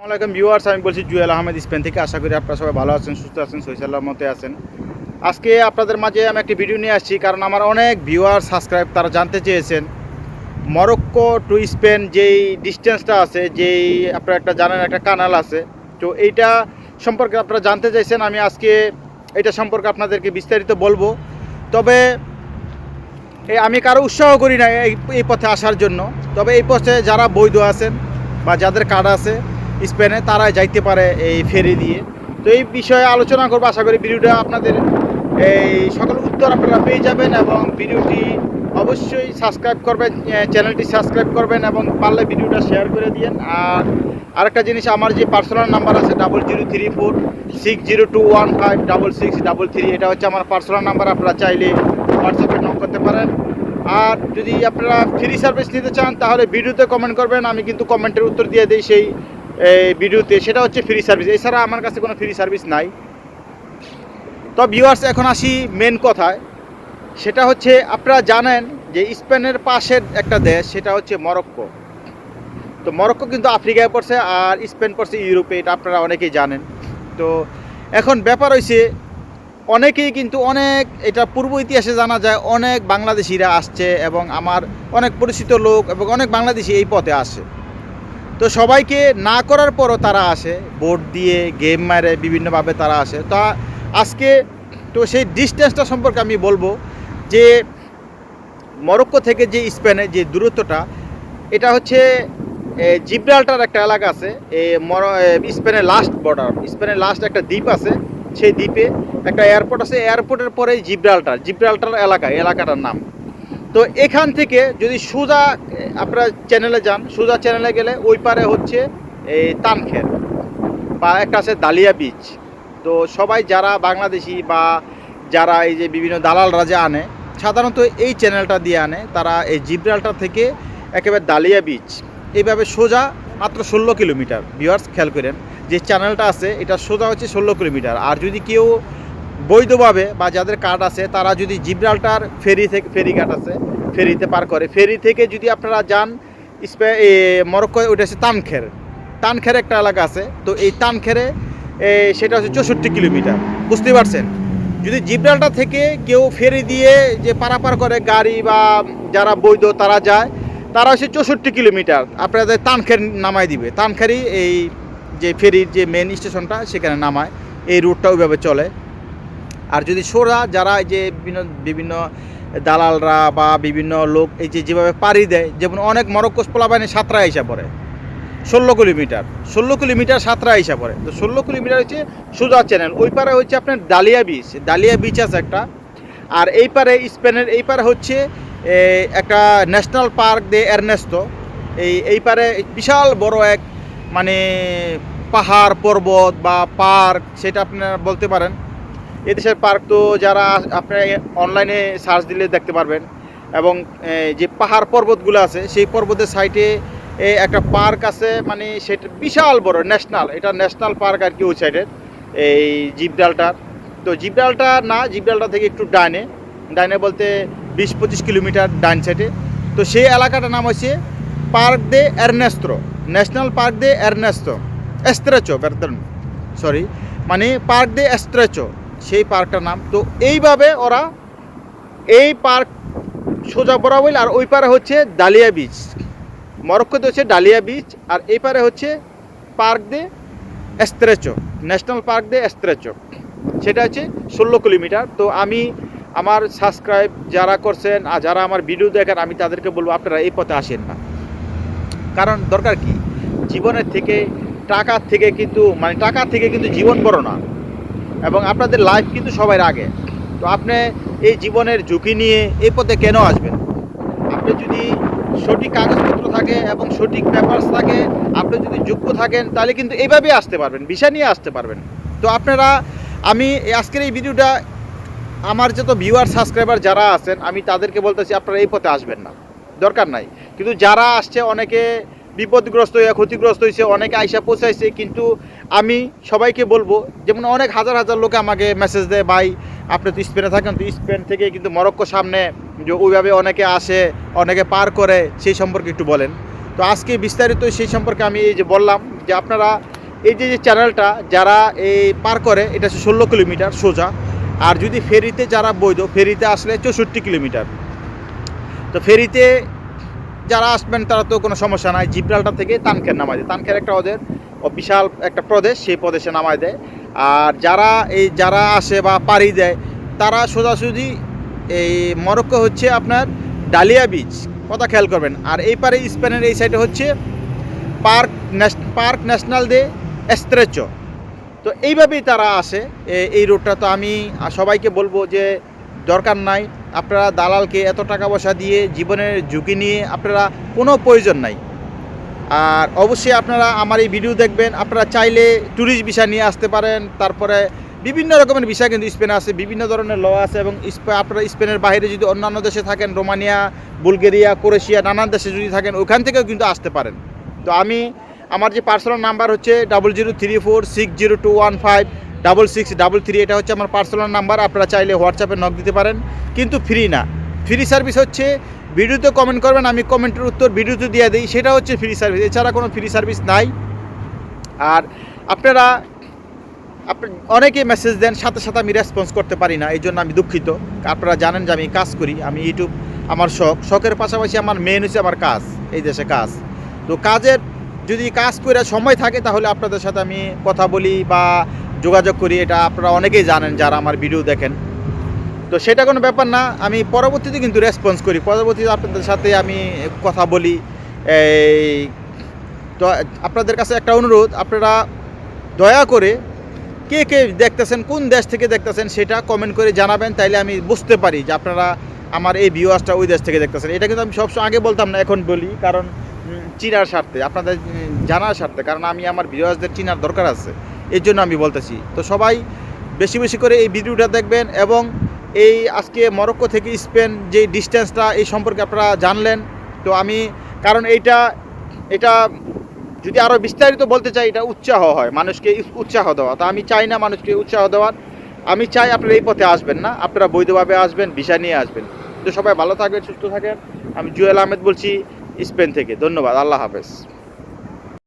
আসসালামাইকুম ভিউয়ার্স, আমি বলছি জুয়েল আহমেদ স্পেন থেকে। আশা করি আপনারা সবাই ভালো আছেন, সুস্থ আছেন সৈসাল্লার মতে আছেন। আজকে আপনাদের মাঝে আমি একটি ভিডিও নিয়ে আসছি, কারণ আমার অনেক ভিউয়ার সাবস্ক্রাইব তারা জানতে চেয়েছেন। মরক্কো টু স্পেন যেই ডিস্টেন্সটা আছে, যেই আপনারা একটা জানেন, একটা কানাল আছে। তো এইটা সম্পর্কে আপনারা জানতে চাইছেন, আমি আজকে এটা সম্পর্কে আপনাদেরকে বিস্তারিত বলব। তবে আমি কারও উৎসাহ করি না এই পথে আসার জন্য। তবে এই পথে যারা বৈধ আছেন বা যাদের কার্ড আছে স্পেনে তারা যাইতে পারে এই ফেরি দিয়ে। তো এই বিষয়ে আলোচনা করব। আশা করি ভিডিওটা আপনাদের এই সকল উত্তর আপনারা পেয়ে যাবেন এবং ভিডিওটি অবশ্যই সাবস্ক্রাইব করবেন চ্যানেলটি সাবস্ক্রাইব করবেন এবং পারলে ভিডিওটা শেয়ার করে দিয়েন। আর আরেকটা জিনিস, আমার যে পার্সোনাল নাম্বার আছে double zero three four six zero two one five double six double three এটা হচ্ছে আমার পার্সোনাল নাম্বার আপনারা চাইলে হোয়াটসঅ্যাপে নক করতে পারেন। আর যদি আপনারা ফ্রি সার্ভিস নিতে চান, তাহলে ভিডিওতে কমেন্ট করবেন, আমি কিন্তু কমেন্টের উত্তর দিয়ে দিই। সেই এই, ভিডিওতে সেটা হচ্ছে ফ্রি সার্ভিস এছাড়া আমার কাছে কোনো ফ্রি সার্ভিস নাই। তো ভিউয়ার্স এখন আসি মেন কথায়। সেটা হচ্ছে আপনারা জানেন যে স্পেনের পাশের একটা দেশ সেটা হচ্ছে মরক্কো। তো মরক্কো কিন্তু আফ্রিকায় পড়ছে আর স্পেন পড়ছে ইউরোপে এটা আপনারা অনেকেই জানেন। তো এখন ব্যাপার হয়েছে অনেকেই কিন্তু অনেক এটা পূর্ব ইতিহাসে জানা যায় অনেক বাংলাদেশিরা আসছে এবং আমার অনেক পরিচিত লোক এবং অনেক বাংলাদেশি এই পথে আসে। তো সবাইকে না করার পরও তারা আসে বোর্ড দিয়ে গেম মারে, বিভিন্নভাবে তারা আসে। তা আজকে তো সেই ডিস্টেন্সটা সম্পর্কে আমি বলব যে মরক্কো থেকে যে স্পেনে যে দূরত্বটা, এটা হচ্ছে জিব্রাল্টার একটা এলাকা আছে। মর স্পেনের লাস্ট বর্ডার স্পেনের লাস্ট একটা দ্বীপ আছে। সেই দ্বীপে একটা এয়ারপোর্ট আছে। এয়ারপোর্টের পরে জিব্রাল্টার জিব্রাল্টার এলাকা, এলাকাটার নাম। তো এখান থেকে যদি সুজা, আপনারা চ্যানেলে যান, সুজা চ্যানেলে গেলে ওই পারে হচ্ছে এই তানখের বা একটা আছে দালিয়া বিচ তো সবাই যারা বাংলাদেশি বা যারা এই যে বিভিন্ন দালালরা যে আনে, সাধারণত এই চ্যানেলটা দিয়ে আনে, তারা এই জিব্রাল্টার থেকে একেবারে দালিয়া বিচ এইভাবে সোজা মাত্র ষোলো কিলোমিটার। ভিউয়ার্স খেয়াল করেন, যে চ্যানেলটা আছে, এটা সোজা হচ্ছে ষোলো কিলোমিটার। আর যদি কেউ বৈধভাবে বা যাদের কার্ড আছে, তারা যদি জিব্রাল্টার ফেরি থেকে, ফেরি ফেরিঘাট আছে, ফেরিতে পার করে। ফেরি থেকে যদি আপনারা যান মরক্কো ওইটা হচ্ছে তানখের। তানখের একটা এলাকা আছে। তো এই তানখেরে সেটা হচ্ছে চৌষট্টি কিলোমিটার। বুঝতে পারছেন? যদি জিব্রাল্টার থেকে কেউ ফেরি দিয়ে যে পারাপার করে গাড়ি বা যারা বৈধ তারা যায়, তারা হচ্ছে চৌষট্টি কিলোমিটার। আপনাদের তানখের নামায় দিবে। তানখেরই এই যে ফেরির যে মেন স্টেশনটা সেখানে নামায়। এই রুটটা ওইভাবে চলে। আর যদি সোরা, যারা এই যে বিভিন্ন বিভিন্ন দালালরা বা বিভিন্ন লোক এই যে যেভাবে পাড়ি দেয়, যেমন অনেক মরক্কোস পোলাবাহিনী সাতরা হিসাব পড়ে, ষোলো কিলোমিটার ষোলো কিলোমিটার সাতরা হিসাব পড়ে। তো ষোলো কিলোমিটার হচ্ছে সুজা চ্যানেল ওই পারে হচ্ছে আপনার ডালিয়া বিচ ডালিয়া বিচ আছে একটা। আর এই পারে স্পেনের, এই পারে হচ্ছে একটা ন্যাশনাল পার্ক দে এরনেস্তো এই এই পারে বিশাল বড় এক মানে পাহাড় পর্বত বা পার্ক সেটা আপনারা বলতে পারেন। এদেশের পার্ক তো যারা আপনারা অনলাইনে সার্চ দিলে দেখতে পারবেন। এবং যে পাহাড় পর্বতগুলো আছে, সেই পর্বতের সাইডে একটা পার্ক আছে মানে সেটা বিশাল বড় ন্যাশনাল এটা ন্যাশনাল পার্ক আর কি ওই সাইডের এই জিবডালটার তো জিবডালটা না জিবডালটা থেকে একটু ডাইনে ডাইনে বলতে বিশ পঁচিশ কিলোমিটার ডাইন সাইডে তো সেই এলাকাটার নাম হচ্ছে park de Ernestro national park de Ernesto, Estrecho sorry মানে পার্ক দে এস্ত্রেচো। সেই পার্কটার নাম। তো এইভাবে ওরা এই পার্ক সোজা বরাবর আর ওই পারে হচ্ছে ডালিয়া বিচ মরক্কোতে হচ্ছে ডালিয়া বিচ আর এই পারে হচ্ছে park de Estrecho national park de Estrecho সেটা হচ্ছে ষোলো কিলোমিটার। তো আমি আমার সাবস্ক্রাইব যারা করছেন আর যারা আমার ভিডিও দেখেন, আমি তাদেরকে বলব আপনারা এই পথে আসেন না। কারণ দরকার কি? জীবনের থেকে, টাকার থেকে কিন্তু মানে টাকা থেকে কিন্তু জীবন বড় না। এবং আপনাদের লাইফ কিন্তু সবার আগে। তো আপনি এই জীবনের ঝুঁকি নিয়ে এই পথে কেন আসবেন? আপনি যদি সঠিক কাগজপত্র থাকে এবং সঠিক পেপারস থাকে, আপনি যদি যোগ্য থাকেন, তাহলে কিন্তু এইভাবেই আসতে পারবেন ভিসা নিয়ে আসতে পারবেন। তো আপনারা, আমি আজকের এই ভিডিওটা, আমার যত ভিউয়ার সাবস্ক্রাইবার যারা আছেন, আমি তাদেরকে বলতেছি, আপনারা এই পথে আসবেন না। দরকার নাই। কিন্তু যারা আসছে, অনেকে বিপদগ্রস্ত হয়ে, ক্ষতিগ্রস্ত হয়েছে, অনেকে আইসা পৌঁছাইছে, কিন্তু আমি সবাইকে বলব, যেমন অনেক হাজার হাজার লোকে আমাকে মেসেজ দেয়, ভাই, আপনি তো স্পেনে থাকেন, তো স্পেন থেকে কিন্তু মরক্কো সামনে যে ওইভাবে অনেকে আসে, অনেকে পার করে, সেই সম্পর্কে একটু বলেন। তো আজকে বিস্তারিত সেই সম্পর্কে আমি এই যে বললাম, যে আপনারা এই যে যে চ্যানেলটা যারা এই পার করে, এটা ষোলো কিলোমিটার সোজা, আর যদি ফেরিতে যারা বৈধ, ফেরিতে আসলে চৌষট্টি কিলোমিটার। তো ফেরিতে যারা আসবেন, তারা তো কোনো সমস্যা নাই, জিব্রালটা থেকে তানখের দেয়। তানখের একটা ওদের বিশাল একটা প্রদেশ, সেই প্রদেশে নামায় দেয়। আর যারা এই যারা আসে বা পাড়ি দেয়, তারা সোজাসুজি এই মরক্কো হচ্ছে আপনার ডালিয়া বিচ কথা খেয়াল করবেন। আর এই পারে স্পেনের এই সাইডে হচ্ছে park park national de Estrecho তো এইভাবেই তারা আসে এই রোডটা তো আমি সবাইকে বলব যে দরকার নাই, আপনারা দালালকে এত টাকা পয়সা দিয়ে জীবনের ঝুঁকি নিয়ে আপনারা কোনো প্রয়োজন নাই। আর অবশ্যই আপনারা আমার এই ভিডিও দেখবেন। আপনারা চাইলে ট্যুরিস্ট ভিসা নিয়ে আসতে পারেন। তারপরে বিভিন্ন রকমের ভিসা কিন্তু স্পেনে আছে, বিভিন্ন ধরনের ল আছে এবং আপনারা স্পেনের বাইরে যদি অন্যান্য দেশে থাকেন, রোমানিয়া, বুলগেরিয়া, ক্রোয়েশিয়া, নানান দেশে যদি থাকেন, ওখান থেকেও কিন্তু আসতে পারেন। তো আমি, আমার যে পার্সোনাল নাম্বার হচ্ছে double zero three four six zero two one five double six double three এটা হচ্ছে আমার পার্সোনাল নাম্বার আপনারা চাইলে হোয়াটসঅ্যাপে নক দিতে পারেন। কিন্তু ফ্রি না। ফ্রি সার্ভিস হচ্ছে ভিডিওতে কমেন্ট করবেন, আমি কমেন্টের উত্তর ভিডিওতে দিয়ে দিই। সেটা হচ্ছে ফ্রি সার্ভিস এছাড়া কোনো ফ্রি সার্ভিস নাই। আর আপনারা, আপনি অনেকে মেসেজ দেন, সাথে সাথে আমি রেসপন্স করতে পারি না, এই জন্য আমি দুঃখিত। আপনারা জানেন যে আমি কাজ করি, আমি ইউটিউব আমার শখ। শখের পাশাপাশি আমার মেন হচ্ছে আমার কাজ, এই দেশে কাজ। তো কাজের, যদি কাজ করে সময় থাকে, তাহলে আপনাদের সাথে আমি কথা বলি বা যোগাযোগ করি, এটা আপনারা অনেকেই জানেন যারা আমার ভিডিও দেখেন। তো সেটা কোনো ব্যাপার না, আমি পরবর্তীতে কিন্তু রেসপন্স করি। পরবর্তীতে আপনাদের সাথে আমি কথা বলি। এই, তো আপনাদের কাছে একটা অনুরোধ, আপনারা দয়া করে কে কে দেখতেছেন, কোন দেশ থেকে দেখতেছেন সেটা কমেন্ট করে জানাবেন, তাইলে আমি বুঝতে পারি যে আপনারা আমার এই ভিউয়ার্সটা ওই দেশ থেকে দেখতেছেন। এটা কিন্তু আমি সবসময় আগে বলতাম না, এখন বলি, কারণ চিনার স্বার্থে, আপনাদের জানার স্বার্থে, কারণ আমি আমার ভিউয়ার্সদের চিনার দরকার আছে। এর জন্য আমি বলতেছি। তো সবাই বেশি বেশি করে এই ভিডিওটা দেখবেন এবং এই আজকে মরক্কো থেকে স্পেন যে ডিস্টেন্সটা, এই সম্পর্কে আপনারা জানলেন। তো আমি, কারণ এইটা, এটা যদি আরও বিস্তারিত বলতে চাই, এটা উৎসাহ হয়, মানুষকে উৎসাহ দেওয়া। তো আমি চাই না মানুষকে উৎসাহ দেওয়ার। আমি চাই আপনারা এই পথে আসবেন না, আপনারা বৈধভাবে আসবেন, ভিসা নিয়ে আসবেন। তো সবাই ভালো থাকবেন, সুস্থ থাকেন। আমি জুয়েল আহমেদ বলছি, স্পেন থেকে। ধন্যবাদ, আল্লাহ হাফেজ।